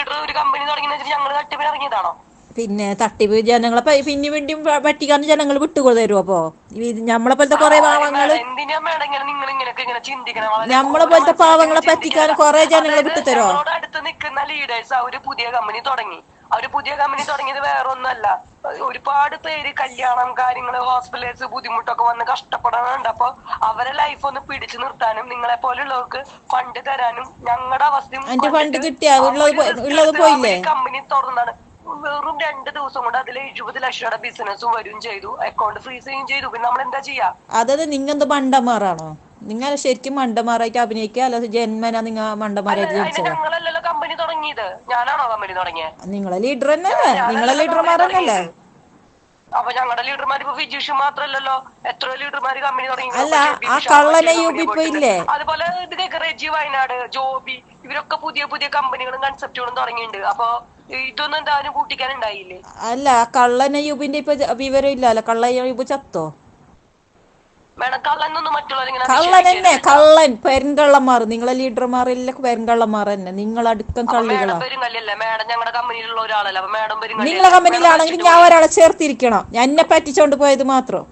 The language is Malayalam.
ലീഡർ ഒരു കമ്പനി തുടങ്ങി ഞങ്ങൾ തട്ടിപ്പിന് ഇറങ്ങിയതാണോ? പിന്നെ തട്ടിപ്പ് ജനങ്ങളെ പിന്നെ വീണ്ടും പറ്റിക്കാന്ന് ജനങ്ങൾ വിട്ടുകൊടുത്തരും അപ്പോ? നമ്മളെ പോലത്തെ കുറെ വളരെ നമ്മളെ പോലത്തെ പാവങ്ങളെ പറ്റിക്കാൻ. കുറെ ജനങ്ങളെ വിട്ടുതരോ അടുത്ത് നിൽക്കുന്ന ലീഡേഴ്സ് പുതിയ കമ്പനി തുടങ്ങി. അവർ പുതിയ കമ്പനി തുടങ്ങിയത് വേറെ ഒന്നല്ല ഒരുപാട് പേര് കല്യാണം കാര്യങ്ങൾ ഹോസ്പിറ്റലേഴ്സ് ബുദ്ധിമുട്ടൊക്കെ വന്ന് കഷ്ടപ്പെടാനുണ്ട്. അപ്പൊ അവരെ ലൈഫ് ഒന്ന് പിടിച്ചു നിർത്താനും നിങ്ങളെ പോലുള്ളവർക്ക് ഫണ്ട് തരാനും ഞങ്ങളുടെ അവസ്ഥയും? കമ്പനി തുറന്നാണ്. വെറും രണ്ട് ദിവസം കൊണ്ട് അതിൽ എഴുപത് ലക്ഷം രൂപ ബിസിനസ് വരും ചെയ്തു. അക്കൗണ്ട് ഫ്രീസ് ചെയ്യും ചെയ്തു. പിന്നെ നമ്മൾ എന്താ ചെയ്യാ? അതായത് നിങ്ങൾ മണ്ടന്മാരാണോ? നിങ്ങൾ ശരിക്കും മണ്ടന്മാരായിട്ട് അഭിനയിക്കുക? അല്ല ജന്മന നിങ്ങൾ മണ്ടന്മാരായിട്ട് ഞങ്ങളല്ലല്ലോ തുടങ്ങിയത്? ഞാനാണോ കമ്പനി തുടങ്ങിയത് നിങ്ങളെ ലീഡർ തന്നെയല്ലേ നിങ്ങളെ ലീഡർമാർ തന്നെയല്ലേ അപ്പൊ ഞങ്ങളുടെ ലീഡർമാർ ഇപ്പൊ ഫിജീഷ് മാത്രല്ലല്ലോ. എത്രയോ ലീഡർമാർ കമ്പനി തുടങ്ങി? അതുപോലെ ഇത് റെജി വയനാട് ജോബി ഇവരൊക്കെ പുതിയ പുതിയ കമ്പനികളും കൺസെപ്റ്റുകളും തുടങ്ങിയിട്ടുണ്ട്. അപ്പൊ ഇതൊന്നും എന്തായാലും കൂട്ടിക്കാൻ ഉണ്ടായില്ലേ അല്ല കള്ളനയൂബിന്റെ ഇപ്പൊ വിവരം ഇല്ലല്ലോ കള്ളനയൂബ് ചത്തോ? കള്ളൻ തന്നെ. കള്ളൻ പെരുങ്കള്ളന്മാർ നിങ്ങളെ ലീഡർമാർ എല്ലാം പെരുങ്കള്ളന്മാർ തന്നെ. നിങ്ങൾ അടുക്കം അപ്പൊ കള്ളികളാ മേഡം പെരുങ്ങല്ലല്ലേ കമ്പനിയിലുള്ള ഒരാളല്ല? അപ്പൊ മേഡം പെരുങ്ങല്ലേ നിങ്ങളെ കമ്പനിയിലാണെങ്കിൽ ഞാൻ ഒരാളെ ചേർത്തിരിക്കണം. എന്നെ പറ്റിച്ചോണ്ട് പോയത് മാത്രം.